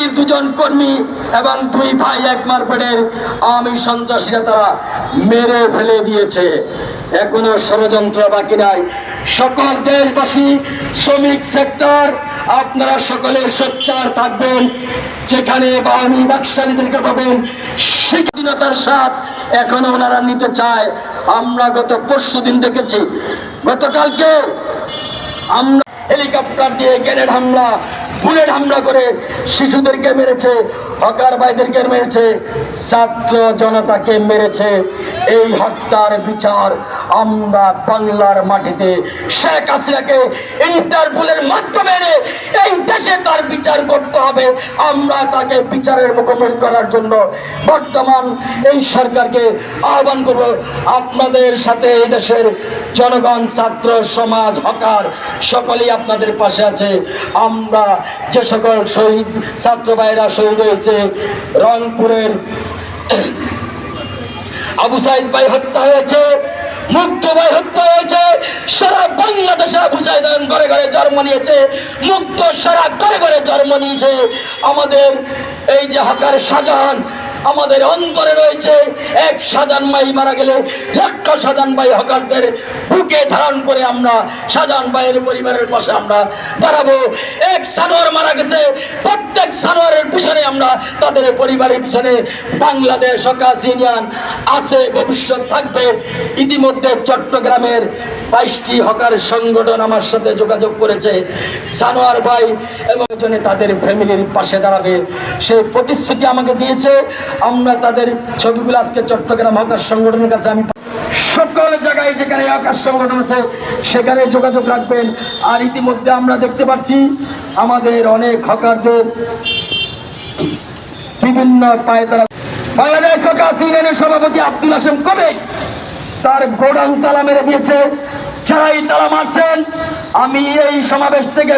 বিএনপির দুজন কর্মী এবং দুই ভাই এক মারপেটের আওয়ামী সন্ত্রাসীরা তারা মেরে ফেলে দিয়েছে। এখনও ষড়যন্ত্র বাকি নাই। সকল দেশবাসী, শ্রমিক সেক্টর, আপনারা সকলে সোচ্চার থাকবেন। যেখানে বাহিনী ব্যবসায়ীদেরকে পাবেন স্বাধীনতার স্বাদ এখনও ওনারা নিতে চায়। আমরা গত পরশু দিন দেখেছি গতকালকে আমরা হেলিকপ্টার দিয়ে গ্রেনেড হামলা বুলেট হামলা করে শিশুদেরকে মেরেছে হকার ভাইদেরকে মেরেছে ছাত্র জনতাকে মেরেছে। এই হত্যার বিচার আমরা বাংলার মাটিতে শেখ হাসিনাকে ইন্টারপোলের মাধ্যমে এই দেশে তার বিচার করতে হবে। আমরা তাকে বিচারের মুখোমুখি করার জন্য বর্তমান এই সরকারকে আহ্বান করব। আপনাদের সাথে এই দেশের জনগণ, ছাত্র, সমাজ, হকার, সকলেই আপনাদের পাশে আছে। আমরা যে সকল শহীদ, ছাত্র ভাইরা শহীদ হয়েছে, রংপুরের আবু সাইদ ভাই হত্যা হয়েছে মুগ্ধ ভাই হত্যা হয়েছে। সারা বাংলাদেশে আবু সাইদান ঘরে ঘরে জন্ম নিয়েছে। মুগ্ধ সারা ঘরে ঘরে জন্ম নিয়েছে। আমাদের এই যে হকার শাহজাহান আমাদের অন্তরে রয়েছে এক সাজান ভাই মারা গেলে লক্ষ সাজান ভাই হকারদের বুকে ধারণ করে আমরা সাজান ভাইয়ের পরিবারের পাশে আমরা দাঁড়াবো। এক সানোয়ার মারা গেছে, প্রত্যেক সানোয়ারের পিছনে আমরা তাদের পরিবারের পিছনে বাংলাদেশ হকার ইউনিয়ন আছে, ভবিষ্যৎ থাকবে। ইতিমধ্যে চট্টগ্রামের বাইশটি হকার সংগঠন আমার সাথে যোগাযোগ করেছে। সানোয়ার ভাই এবং তাদের ফ্যামিলির পাশে দাঁড়াবে। সেই প্রতিশ্রুতি আমাকে দিয়েছে। আমরা তাদের ছবিগুলো আজকে চট্টগ্রাম হকার সংগঠনের কাছে আমি সকল জায়গায় যেখানে আকাশ সংগঠন আছে, সেখানে যোগাযোগ রাখবেন। আর ইতিমধ্যে আমরা দেখতে পাচ্ছি আমাদের অনেক হকারদের বিভিন্ন পায়ে তারা বাংলাদেশ সরকার ইউনিয়নের সভাপতি আব্দুল হাসেম কবে তার গোডাউন তালা মেরে দিয়েছে যারা তালা মারছেন। আমি এই সমাবেশ থেকে